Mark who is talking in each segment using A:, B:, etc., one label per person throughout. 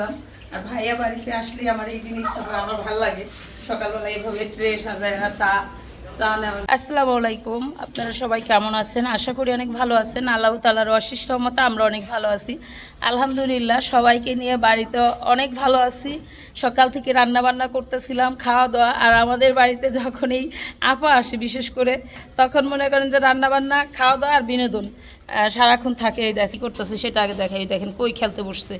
A: করলাম। আর ভাইয়া বাড়িতে আসলে আমার এই জিনিসটা আমার ভালো লাগে। সকালবেলা এইভাবে ট্রে সাজায় চা আসসালামু আলাইকুম। আপনারা সবাই কেমন আছেন? আশা করি অনেক ভালো আছেন। আল্লাহ তালার অশিষ্ট মতো আমরা অনেক ভালো আছি। আলহামদুলিল্লাহ, সবাইকে নিয়ে বাড়িতে অনেক ভালো আছি। সকাল থেকে রান্না বান্না করতেছিলাম খাওয়া দাওয়া আর আমাদের বাড়িতে যখন এই আপা আসে, বিশেষ করে, তখন মনে করেন যে রান্না বান্না খাওয়া দাওয়া আর বিনোদন সারাক্ষণ থাকে। এই দেখি করতেছে সেটা আগে দেখাই। দেখেন, কই খেলতে বসছে।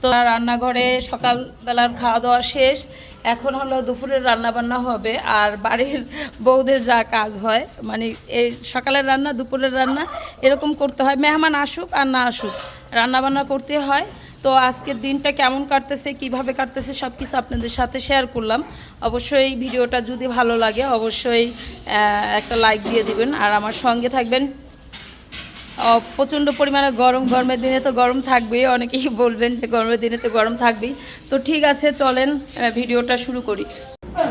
A: তো রান্নাঘরে সকালবেলার খাওয়া দাওয়া শেষ। এখন হলো দুপুরের রান্না বান্না হবে। আর বাড়ির বউদের যা কাজ হয় মানে এই সকালের রান্না, দুপুরের রান্না, এরকম করতে হয়। মেহমান আসুক আর না আসুক রান্না বান্না করতে হয়। তো আজকের দিনটা কেমন কাটতেছে, কীভাবে কাটতেছে সব কিছু আপনাদের সাথে শেয়ার করলাম। অবশ্যই ভিডিওটা যদি ভালো লাগে, অবশ্যই একটা লাইক দিয়ে দিবেন। আর আমার সঙ্গে থাকবেন প্রচণ্ড পরিমাণে গরম গরমের দিনে তো গরম থাকবেই। অনেকেই বলবেন যে গরমের দিনে তো গরম থাকবেই। তো ঠিক আছে চলেন ভিডিওটা শুরু করি।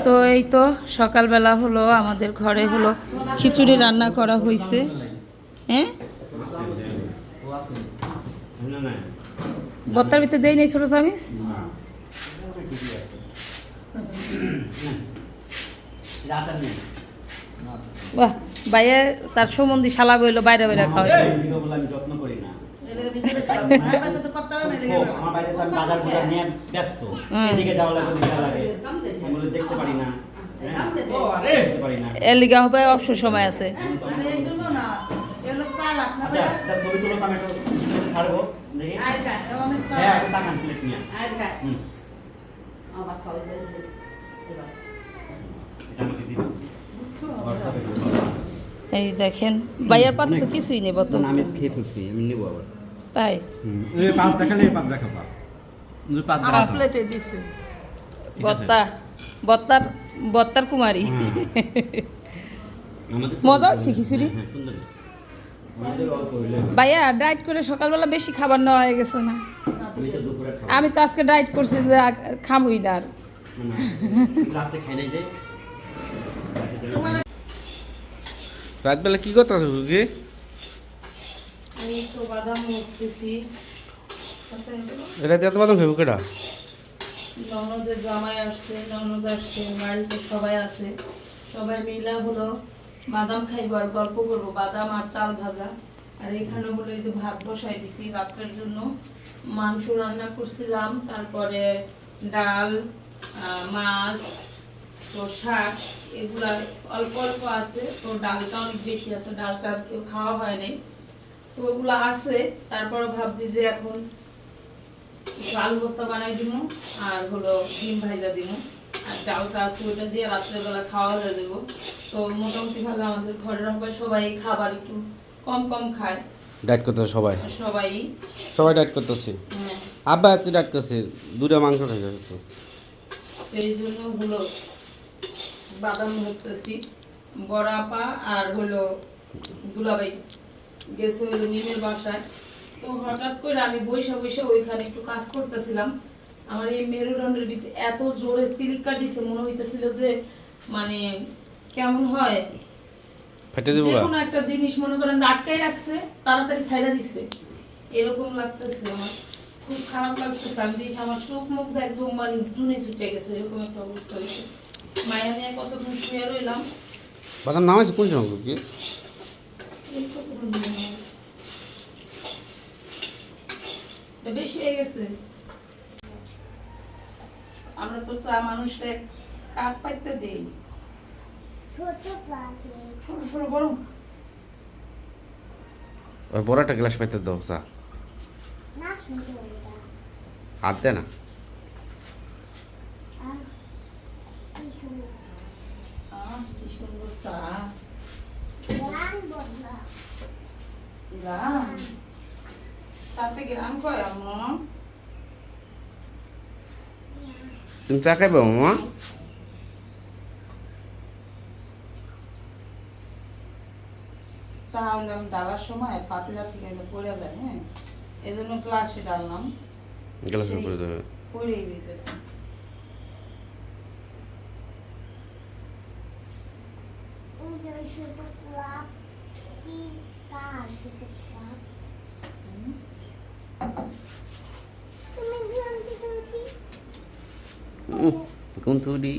A: তো এই তো সকালবেলা হলো আমাদের ঘরে হলো খিচুড়ি রান্না করা হয়েছে হ্যাঁ? বত্তার ভিতরে দেই নেই ছোটো চামিচ? বাহ। বাইরে তার সম্বন্ধী শালা গইলো বাইরে বাইরে খাওয়াই
B: যত্ন করি না। ও, আমার বাড়িতে তো আমি বাজার বাজার নিয়ে ব্যস্ত।
A: হুম।
B: এদিকে যাওয়া লাগে ওদিকে লাগে। আমি বলে দেখতে পারি না। হ্যাঁ, দেখতে পারি না।
A: এর লিগা হবে অবসর সময় আছে।
B: আচ্ছা তা
A: এই দেখেন বাইয়ার পাতে তো কিছুই নেই বত
B: না, আমি খেয়ে ফেলছি আমি নেব আবার।
A: তাই?
C: এই পাত দেখালে এই পাত দেখা পাত পাত দেখা।
A: প্লেটে দিছে। বত্তা বত্তার বত্তার কুমারী। মজা হয়েছে খিচুড়ি?
B: হ্যাঁ,
A: ভাইয়া ডায়েট করে সকালবেলা বেশি খাবার নেওয়া হয়ে গেছে না?
B: আমি তো দুপুরে খাব।
A: আমি তো আজকে ডায়েট করছি যে খামুই না আর
B: না, রাত্রে খাই নাই যে
C: রাতবেলা কি করতে আছে বুঝি?
A: বাদাম মুছতেছি
C: এটা দিয়ে তো বাদাম খাব কেটা
A: ননদের জামাই আসছে ননদ আসছে বাড়িতে সবাই আছে। সবাই মিলা হলো বাদাম খাইবো আর গল্প করব বাদাম আর চাল ভাজা। আর এখানে হলো এই যে ভাত বসাই দিছি রাত্রের জন্য। মাংস রান্না করছিলাম তারপরে ডাল মাছ তো শাক এগুলা অল্প অল্প আছে তো ডালটা অনেক বেশি আছে ডালটা কেউ খাওয়া হয় নাই। তো ওগুলো আছে তারপরে ভাবছি যে এখন আলু ভর্তা বানাই দিব আর হলো ডিম ভাজা দিব। আর ডালটা আছে ওইটা দিয়ে রাত্রেবেলা খাওয়া হয়ে দেবো তো মোটামুটি ভাবে আমাদের ঘরের সবাই সবাই খাবার একটু কম কম খায়।
C: ডায়েট করতে সবাই?
A: সবাই।
C: সবাই ডায়েট করতেছে?
A: হ্যাঁ,
C: আব্বা আজকে ডায়েট করছে? দুটা মাংস খাইছে তো?
A: সেই জন্য হলো বাদাম ভাজতেছি বড় আপা আর হলো দুলাবাই গেছে হলো নিমের বাসায়। তো হঠাৎ করে আমি বৈশা বৈশা ওইখানে একটু কাজ করতেছিলাম। আমার এই মেরুদণ্ডের ভিতরে এত জোরে সিলিক কাটিছে মনে হইতেছিল যে মানে কেমন হয়।
C: ফেটে দেবো
A: কোনো একটা জিনিস মনে করেন আটকাই রাখছে তাড়াতাড়ি ছাইড়া দিছে। এরকম লাগতেছে আমার। খুব খারাপ লাগতেছে। আমি দেখি আমার চোখ মুখ একদম মানে চুনে ছুটে গেছে এরকম একটা অবস্থা হয়েছে। মায়া নিয়ে কতক্ষণ শুয়ে রইলাম।
C: বাদাম নাম আছে কোন সময় কি?
A: বেশি হয়ে গেছে। আমরা তো চা মানুষের কাপ পাইতে দেই। সরু সরু গরম
C: ওই বড় একটা গ্লাস পাইতে দাও চা। হাত দে না।
A: কি সুন্দর চা গ্রাম সাথে গ্রাম কয় আম্মু
C: তুমি চা খাইবে মামা?
A: চা হলাম ডালার সময় পাতিলা থেকে পড়ে যায় হ্যাঁ? এই জন্য গ্লাসে ডাললাম।
C: গ্লাস করে যাবে।
A: পড়েই দিতেছে
D: গুন্থুরি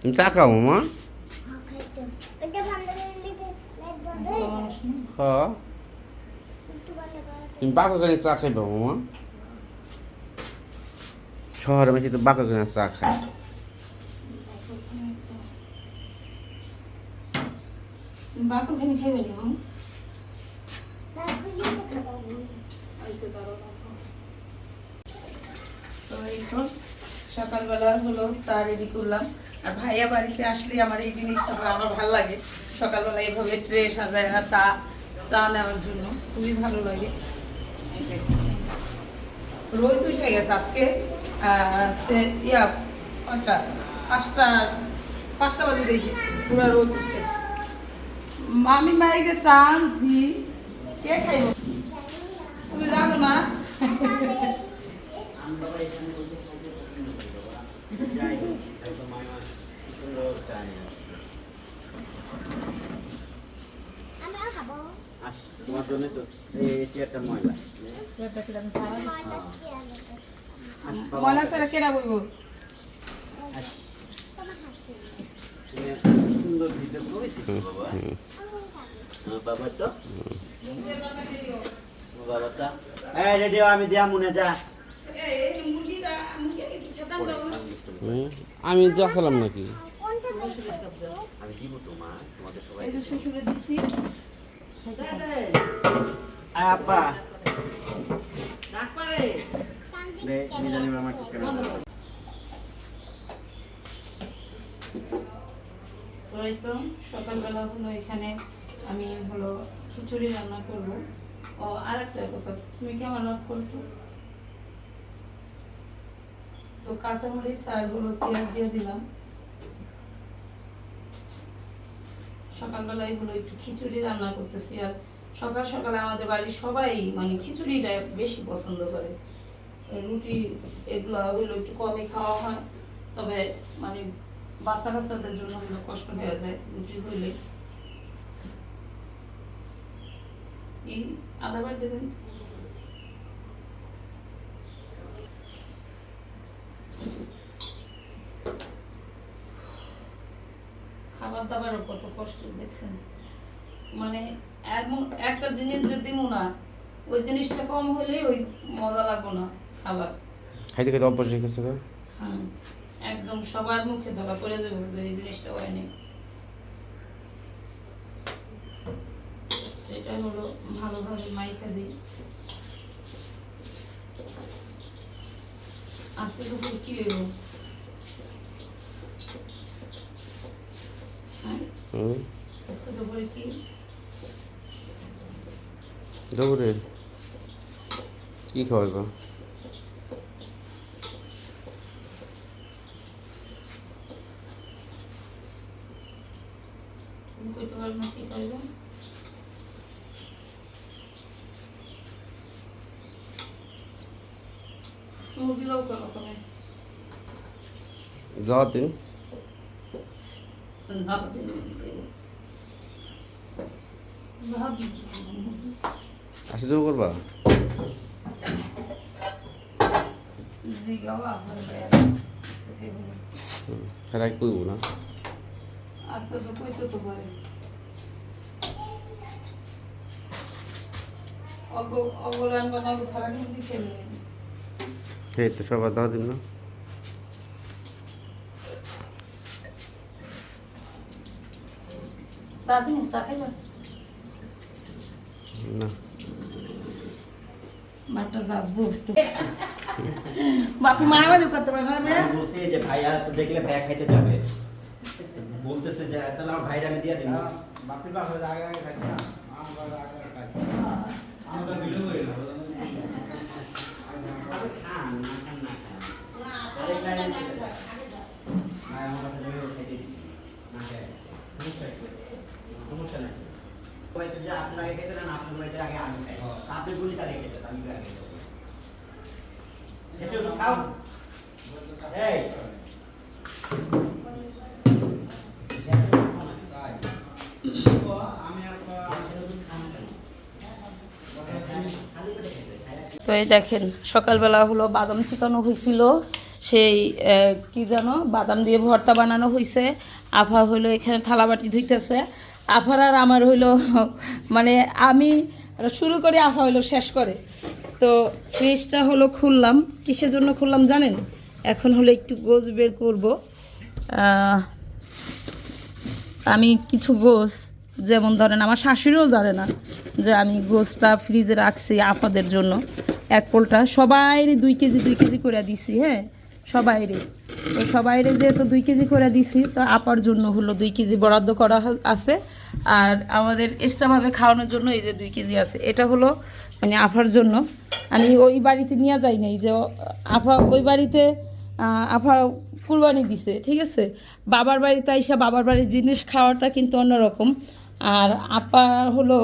D: তুমি চা খাও
A: না।
D: হ্যাঁ। তুমি বাঁকা করে চা খাইবা মামা শহরে বেশি তো বাঁকা করে চা খায়।
A: বাকুর খানি খাইবে না আইসে তো এই তো সকালবেলা হলো চা রেডি করলাম। আর ভাইয়া বাড়িতে আসলে আমার এই জিনিসটা আমার ভালো লাগে। সকালবেলা এইভাবে ট্রে সাজায় চা চা নেওয়ার জন্য খুবই ভালো লাগে। রোদ উঠে গেছে আজকে। সে ইয়া কটা? পাঁচটা পাঁচটা বাজে দেখি। পুরো রোদ উঠে গেছে। মামি মাইকে চা আনছি কে খাইব? তুমি জানো না?
B: তোমার জন্য তো এই ময়লা
A: ছাড়া কেনা বলব
B: তুমি সুন্দর ভিডিও করেছিস বাবা। বাবা তো? বাবা তো? এই রেডিও আমি দিয়া মনে যা।
A: তো
D: আমি দেখালাম নাকি?
B: আমি দিব তো মা তোমাদের সবাই
A: শ্বশুরে দিছি।
B: আপা
A: তো এই সকালবেলা হলো এখানে আমি হলো খিচুড়ি রান্না ও, আরেকটা কথা, তুমি কি আমার লাভ করতো? তো কাঁচামরিচ আর পেঁয়াজ দিয়ে দিলাম। সকালবেলায় হলো একটু খিচুড়ি রান্না করতেছি, আর সকাল সকালে আমাদের বাড়ির সবাই মানে খিচুড়িটা বেশি পছন্দ করে। রুটি, এগুলো হলো একটু কমই খাওয়া হয়, তবে মানে বাচ্চা কাচ্চাদের জন্য কষ্ট হয়ে যায় রুটি হইলে। এই আদা বাড়তে দেন। খাবার দাবারও কত কষ্ট দেখছেন? মানে এমন একটা জিনিস যদি না ওই জিনিসটা কম হলে ওই মজা লাগবো না খাবার।
D: খাইতে খাইতে অভ্যাস হ্যাঁ।
A: একদম সবার মুখে ধরা পড়ে যাবে এই জিনিসটা হয়নি এটা হলো ভালোভাবে মাইখা দিই। আজকে দুপুর কি হইব হ্যাঁ? আজকে দুপুরে কি?
D: কি খাওয়াইবা
A: তুমি কইতে পারো না কি খাইবে মুরগি দাও কেন তুমি
D: যাওয়ার দিন
A: ভাবতে ভাবি কি করব?
D: আসে যাব করবা হ্যাঁ কইব না।
A: আচ্ছা তো কইতে তো পারে অগ বানাবো খেলে নেই
D: এই তো সবার দাওয়া দিন না।
A: সাদিন চা খাইবা
D: না।
A: বাটটা যাসবো একটু বাপি মারামারি করতে পারে না মেয়ে
B: যে ভাইয়া তো দেখলে ভাইয়া খাইতে যাবে। বলতেছে যে তাহলে আমার ভাইরা আমি দিয়ে দিন
C: বাপির বাসা আগে আগে থাকি না আমার বাসায় আগে আগে থাকি আমি তো বিলু করি না
B: খান না খান না খান আরে খাই ভাই আমার কাছে যাবে খাইতে না খাই সমস্যা কি? সমস্যা নাই হয়তো যে আপনার আগে খেতে না আপনার বাড়িতে আগে আমি খাই। আপনি গুলি তারে খেতে আমি আগে খেতে খাও। এই।
A: তো এই দেখেন সকালবেলা হলো বাদাম চিকানো হয়েছিল। সেই কি জানো বাদাম দিয়ে ভর্তা বানানো হয়েছে আফা হলো এখানে থালাবাটি ধুইতেছে। আফার আর আমার হইল মানে আমি শুরু করে, আফা হইল শেষ করে। তো ফ্রিজটা হলো খুললাম। কিসের জন্য খুললাম জানেন? এখন হলো একটু গোছ বের করব। আমি কিছু গোস যেমন ধরেন আমার শাশুড়িও জানে না যে আমি গোসটা ফ্রিজে রাখছি আপাদের জন্য। এক পোলটা সবাইরে দুই কেজি দুই কেজি করে দিছি হ্যাঁ? সবাইরে। তো সবাইরে যেহেতু দুই কেজি করে দিছি, তো আপার জন্য হলো দুই কেজি বরাদ্দ করা আছে। আর আমাদের এক্সট্রাভাবে খাওয়ানোর জন্য এই যে দুই কেজি আছে, এটা হলো মানে আফার জন্য। আমি ওই বাড়িতে নিয়ে যাই নাই যে আফা ওই বাড়িতে আফা কুরবানি দিছে, ঠিক আছে? বাবার বাড়িতে আইসা বাবার বাড়ির জিনিস খাওয়াটা কিন্তু অন্যরকম। আর আপা হলো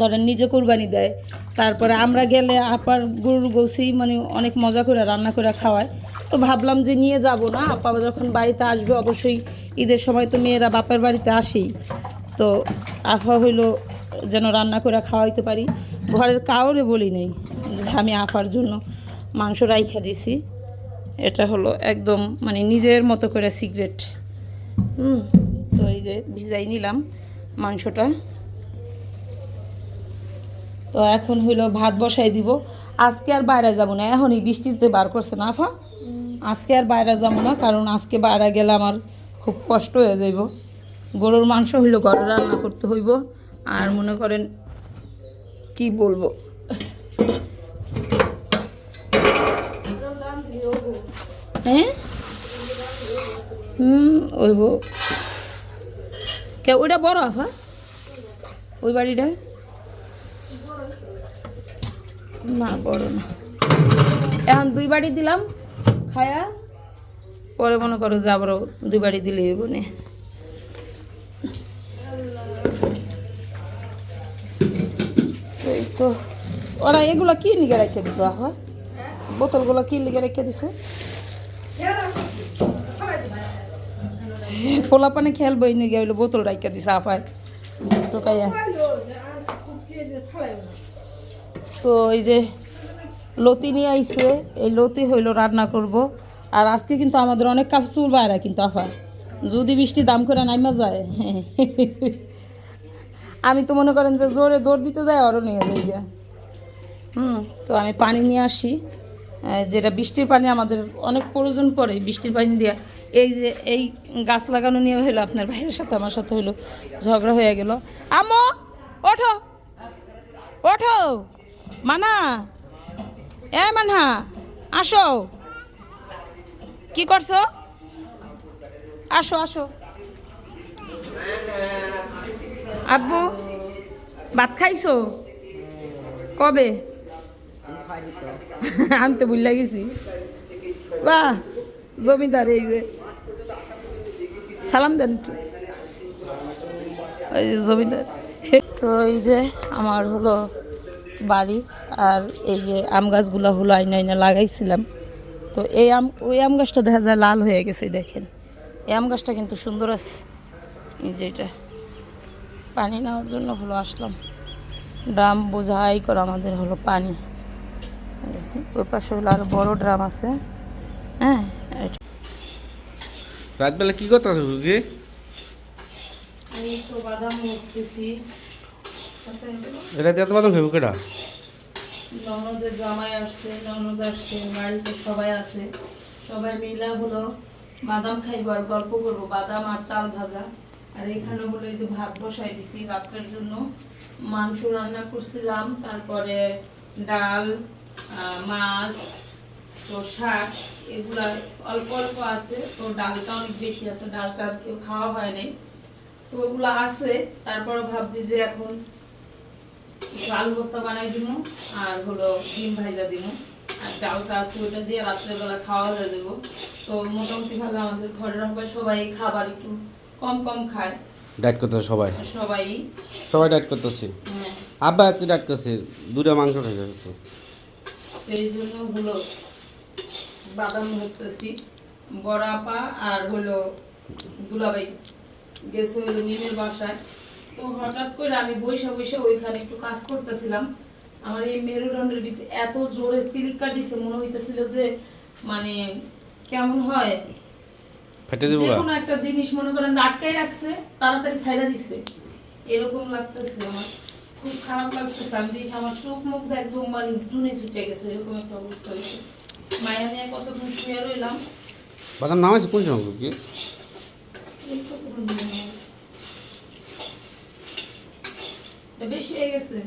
A: ধরেন নিজে কুরবানি দেয়, তারপরে আমরা গেলে আপার গরুর গোসি মানে অনেক মজা করে রান্না করে খাওয়ায়। তো ভাবলাম যে নিয়ে যাব না, আপা যখন বাড়িতে আসবে, অবশ্যই ঈদের সময় তো মেয়েরা বাপের বাড়িতে আসেই। তো আফা হইল যেন রান্না করে খাওয়াইতে পারি। ঘরের কাউরে বলি নেই, আমি আফার জন্য মাংস রাইখা দিছি। এটা হলো একদম মানে নিজের মতো করে সিগারেট হুম, তো এই যে ভিজাই নিলাম মাংসটা। তো এখন হইল ভাত বসাই দিব। আজকে আর বাইরে যাব না, এখনই বৃষ্টিতে বার করছে না আফা। আজকে আর বাইরে যাব না, কারণ আজকে বাইরে গেলে আমার খুব কষ্ট হয়ে যাইব। গরুর মাংস হইল ঘরে রান্না করতে হইব, আর মনে করেন কি বলব? হ্যাঁ? হুম, ওইব। কে, ওইটা বড় আফা? ওই বাড়িটা না বড় না। এখন দুই বাড়ি দিলাম, খায়া, পরে মনে করো যে আবারও দুই বাড়ি দিলে বনে তো, ওরা এগুলো কি লিগে রেখে দিছো, আহা? বোতলগুলো কি লিগে রেখে দিছে? পোলা পানে খেলব এই নিয়ে হইল বোতল রাইকা দিছে, আফায়। টোকাইয়া তো এই যে লতি নিয়ে আইছে, এই লতি হইল রান্না করব। আর আজকে কিন্তু আমাদের অনেক কাপড় বাইরে কিন্তু আফা। যদি বৃষ্টি দাম করে নাইমা যায়, আমি তো মনে করেন যে জোরে দৌড় দিতে যায় আরও নিয়ে যাই হুম, তো আমি পানি নিয়ে আসি। যেটা বৃষ্টির পানি আমাদের অনেক প্রয়োজন পড়ে, বৃষ্টির পানি দিয়া। এই যে, এই গাছ লাগানো নিয়ে হলো আপনার ভাইয়ের সাথে, আমার সাথে হলো ঝগড়া হয়ে গেল। আমো ওঠো ওঠো। মানা। এ মানহা, আসো। কি করছ? আসো আসো। আব্বু, ভাত খাইছো? কবে? আমি তো ভুল গেছি। বাহ, জমিদার এই যে। সালাম দেন একটু। ওই যে জমিদার। তো এই যে আমার হলো বাড়ি আর এই যে আম গাছগুলো হলো আইনা আইনা লাগাইছিলাম। তো এই আম ওই আম গাছটা দেখা যায় লাল হয়ে গেছে দেখেন। এই আম গাছটা কিন্তু সুন্দর আছে। এই যে এটা। পানি নেওয়ার জন্য হলো আসলাম। ড্রাম বোঝাই করে আমাদের হলো পানি। ওই পাশে হলো আরও বড় ড্রাম আছে। হ্যাঁ
D: রাতবেলা কি কথা আছে বুঝি
A: আমি তো বাদাম মুখতেছি
D: এটা দিয়ে বাদাম খাব কেটা
A: ননদের জামাই আসছে, ননদ আসছে, বাড়িতে সবাই আছে। সবাই মিলা হলো বাদাম খাইব আর গল্প করব, বাদাম আর চাল ভাজা। আর এখানে হলো যে ভাত বসাই দিছি, রাত্রের জন্য মাংস রান্না করছিলাম, তারপরে ডাল মাছ, তো শাক, এগুলা অল্প অল্প আছে, তো ডালটা অনেক বেশি আছে, ডালটা কেউ খাওয়া হয় নাই। তো ওগুলো আছে, তারপরে ভাবছি যে এখন একটু আলু ভর্তা বানাই দিব আর হলো ডিম ভাজা দিব আর চালটা আছে ওইটা দিয়ে রাত্রেবেলা খাওয়া হয়ে দেবো তো মোটামুটি ভাবে আমাদের ঘরের সবাই সবাই খাবার একটু কম কম খায়।
D: ডায়েট করতেছে সবাই?
A: সবাই।
D: সবাই ডায়েট করতেছে?
A: হ্যাঁ,
D: আব্বা আজকে ডায়েট করছে দুটা মাংস খাই যাচ্ছে
A: সেই জন্য হলো বাদাম ভাজতেছি। বড়াপা আর হলো দুলাবাই গেছে হলো নিমের বাসায়। তো হঠাৎ করে আমি বৈশা বৈশা ওইখানে একটু কাজ করতেছিলাম। আমার এই মেরুদণ্ডের ভিতরে এত জোরে সিলিক কাটিছে মনে হইতেছিল যে মানে কেমন হয়?
D: ফেটে
A: যে
D: দেবো
A: কোনো একটা জিনিস মনে করেন যে আটকাই রাখছে তাড়াতাড়ি ছাইড়া দিছে। এরকম লাগতেছে আমার। খুব খারাপ লাগতেছে। আমি দেখি আমার চোখ মুখ একদম মানে চুনে ছুটে গেছে এরকম একটা অবস্থা হয়েছে। মায়া নিয়ে কতক্ষণ শুয়ে রইলাম।
D: বাদাম নাম আছে কোন সময় কি
A: এই কতক্ষণ ধরে নামাজ? এটা বেশি হয়ে গেছে?